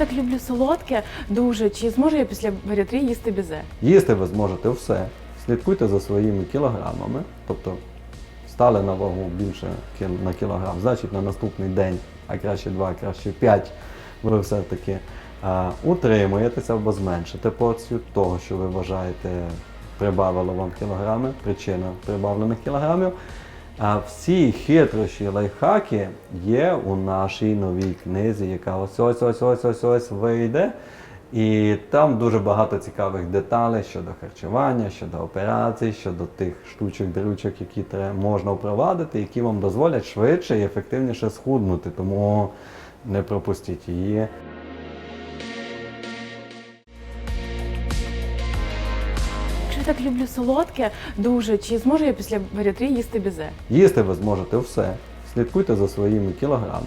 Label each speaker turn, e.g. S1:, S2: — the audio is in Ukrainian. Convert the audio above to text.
S1: так люблю солодке дуже. Чи зможу я після баріатрії їсти бізе?
S2: Їсти ви зможете все. Слідкуйте за своїми кілограмами, тобто стали на вагу більше на кілограм, значить на наступний день, а краще два, а краще п'ять, ви все-таки утримуєтеся або зменшите порцію того, що ви вважаєте прибавило вам кілограми, причина прибавлених кілограмів. А всі хитрощі лайфхаки є у нашій новій книзі, яка ось ось ось ось ось ось вийде. І там дуже багато цікавих деталей щодо харчування, щодо операцій, щодо тих штучок, дрючок, які можна впровадити, які вам дозволять швидше і ефективніше схуднути. Тому не пропустіть її.
S1: Так люблю солодке дуже, чи зможу я після баріатрії їсти бізе?
S2: Їсти ви зможете все. Слідкуйте за своїми кілограмами.